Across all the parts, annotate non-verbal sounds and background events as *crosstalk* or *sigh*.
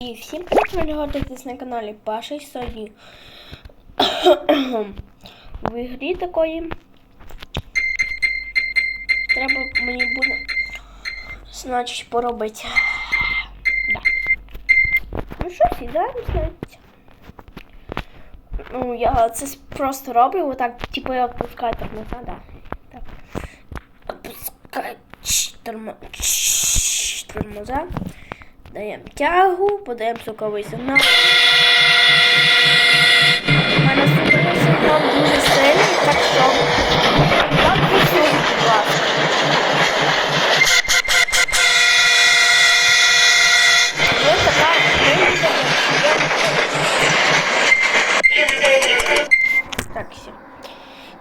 І всім привіт, ви знаходитесь на каналі Паша і сьогодні *coughs* в ігрі такої треба мені буде значить поробити. Да. Ну що, сідаємо, значить. Ну, я це просто роблю, отак, типу я відпускаю тормоза, да. Так. Чш, тормоза. Даємо тягу, подаємо соковий сигнал. У мене звуковий сигнал дуже сильний, так що вам підсунуть, будь ласка. Ви така вийде, Так, все.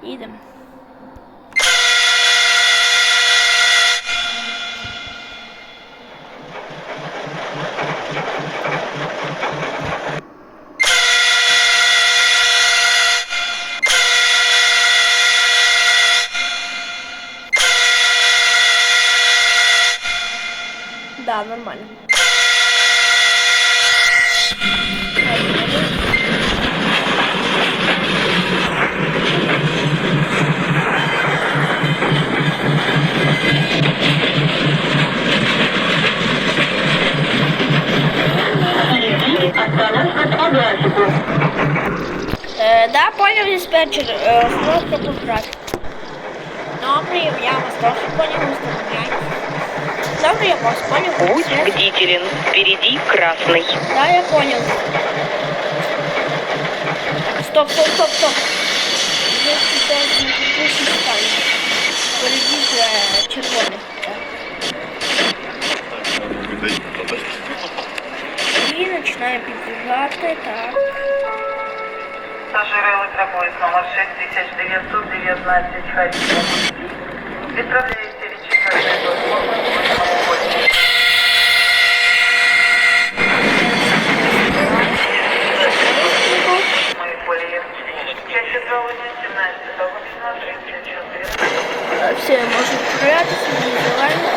Їдемо. Да, нормально. Е, да, понял диспетчер. Е, просто поправь. Добре, я вас тоже понял, установляйте. Добре, я вас понял. Будь Связь. бдителен, впереди красный. Да, я понял. Стоп, стоп, стоп, стоп. Вы сейчас не подпишите ставить. Впереди э, червоный. Да. І починає підбігати, так. Пассажиры электропоезд номер 6919 Харьков. Відправляєте річі Все, может прятаться, не називаємо.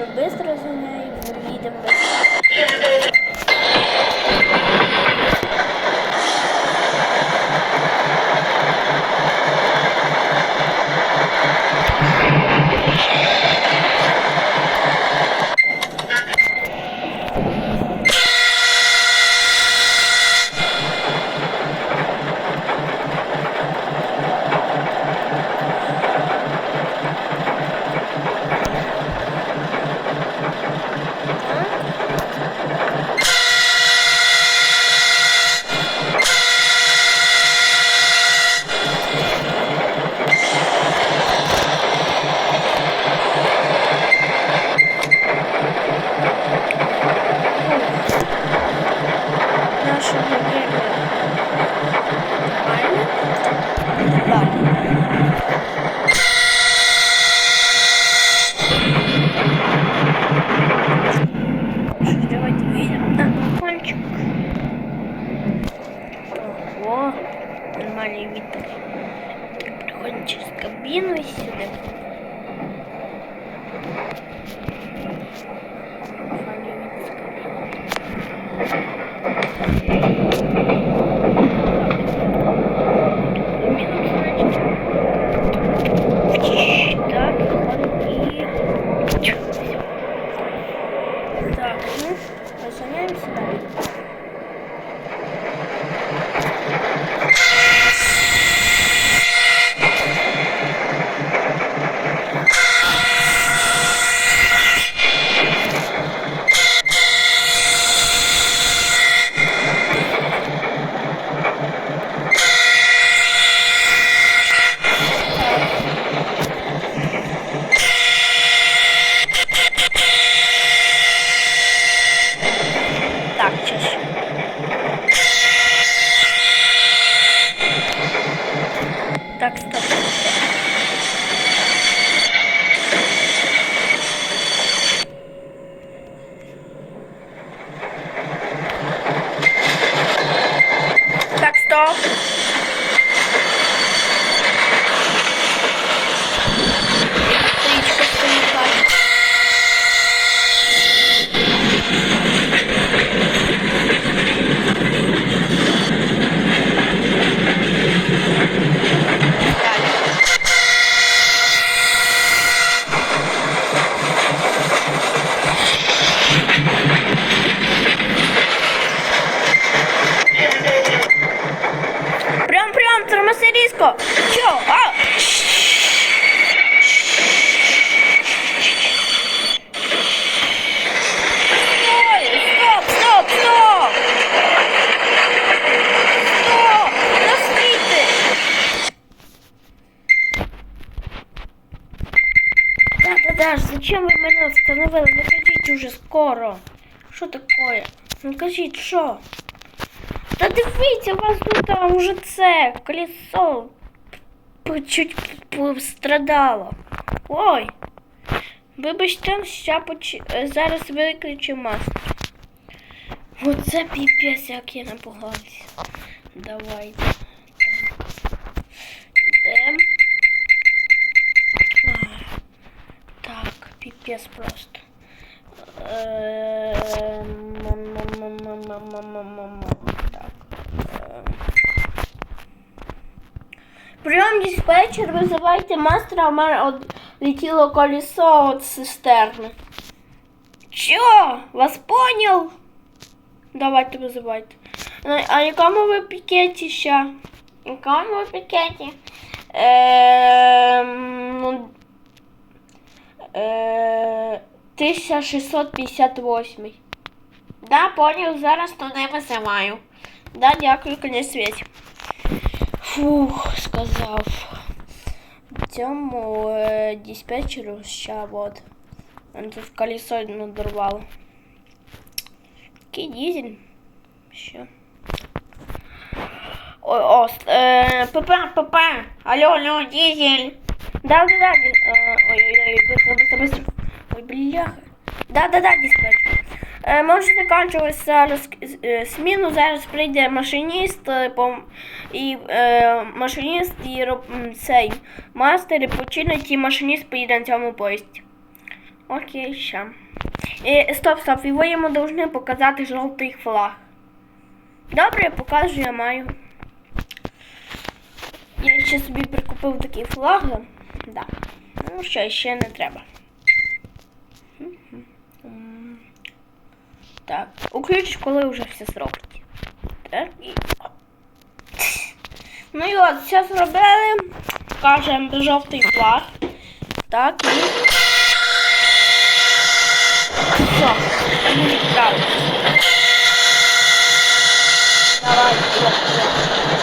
Ми швидко нею. їдемо через кабину и сюда. Нормальный вид мене? Ну кажіть уже скоро. Що таке? Ну кажіть, що? Та дивіться, у вас тут а, уже це колесо чуть пострадало. Ой. Вибачте, ща поч... зараз виключу мастер. Оце піпець, як я напугався. Давайте. Так, піпець просто. Ем, м-м-м-м-м-м-м-м. Так. ем. Прийом диспетчер, визивайте мастера, у мене от летіло колесо от цистерни. Чо? Вас понял? Давайте визивайте. На- А якому ви пікеті ще? Якому ви пікеті? Ем, ну, е, 1658. Да, понял, зараз туди визиваю. Да, дякую, кінець світі. Фух, сказав. Цьому е, диспетчеру ще от. Он тут колесо надорвало. Який дизель? Що? Ой, о, с- е, ПП, ПП. Алло, алло, дизель. Да, да, да. е, Ой, ой, ой, быстро, быстро, быстро. Ой, бляха. Да, да, да, диспетчер. Е, може закінчилась зараз е, сміну, зараз прийде машиніст е, пом- і е, машиніст і роб- м, цей мастер і починить і машиніст поїде на цьому поїзді. Окей, ще. І, стоп, стоп, і ви йому повинні показати жовтий флаг. Добре, я покажу, я маю. Я ще собі прикупив такий флаг. Да. Ну що, ще не треба. Так, уключиш, коли вже все зроблять. Так, і... Ну і от, все зробили. Кажемо жовтий флаг. Так, і... Все, ми відправили. Давай, давай.